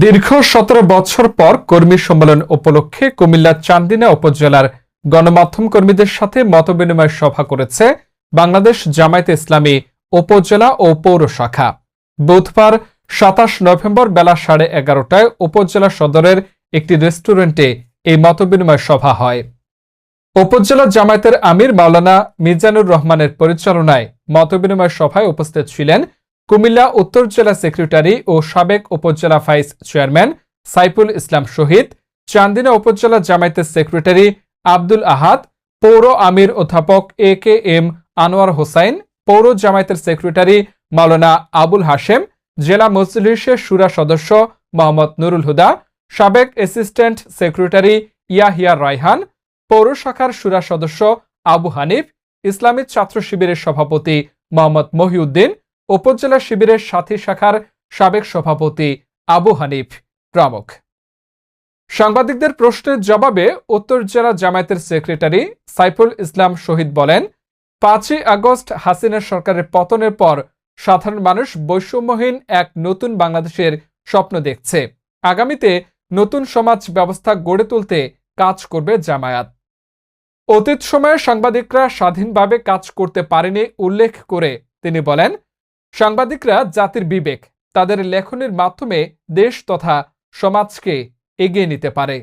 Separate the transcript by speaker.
Speaker 1: দীর্ঘ সতেরো বছর পর কর্মী সম্মেলন উপলক্ষে কুমিল্লার চান্দিনা উপজেলার গণমাধ্যম কর্মীদের সাথে মতবিনিময় সভা করেছে বাংলাদেশ জামায়াতে ইসলামী উপজেলা ও পৌর শাখা। বুধবার সাতাশ নভেম্বর বেলা সাড়ে এগারোটায় উপজেলা সদরের একটি রেস্টুরেন্টে এই মতবিনিময় সভা হয়। উপজেলা জামায়াতের আমির মাওলানা মিজানুর রহমানের পরিচালনায় মতবিনিময় সভায় উপস্থিত ছিলেন কুমিল্লা উত্তর জেলা সেক্রেটারি ও সাবেক উপজেলা ভাইস চেয়ারম্যান সাইফুল ইসলাম শহীদ, চান্দিনা উপজেলা জামায়াতের সেক্রেটারি আব্দুল আহাদ, পৌর আমির অধ্যাপক A K M Anwar Hossain, পৌর জামায়াতের সেক্রেটারি মাওলানা আবুল হাশেম, জেলা মজলিসের সুরা সদস্য মোহাম্মদ নুরুল হুদা, সাবেক অ্যাসিস্ট্যান্ট সেক্রেটারি ইয়াহিয়া রায়হান, পৌর শাখার সুরা সদস্য আবু হানিফ, ইসলামী ছাত্র শিবিরের সভাপতি মোহাম্মদ মহিউদ্দিন উপজেলা শিবিরের সাথী শাখার সাবেক সভাপতি আবু হানিফ প্রমুখ। সাংবাদিকদের প্রশ্নের জবাবে উত্তর জেলা জামায়াতের সেক্রেটারি সাইফুল ইসলাম শহীদ বলেন, পাঁচই আগস্ট হাসিনা সরকারের পতনের পর সাধারণ মানুষ বৈষম্যহীন এক নতুন বাংলাদেশের স্বপ্ন দেখছে। আগামীতে নতুন সমাজ ব্যবস্থা গড়ে তুলতে কাজ করবে জামায়াত। অতীত সময়ে সাংবাদিকরা স্বাধীনভাবে কাজ করতে পারেনি উল্লেখ করে তিনি বলেন সাংবাদিকরা জাতির বিবেক তাদের লেখনের মাধ্যমে দেশ তথা সমাজকে এগিয়ে নিতে পারে।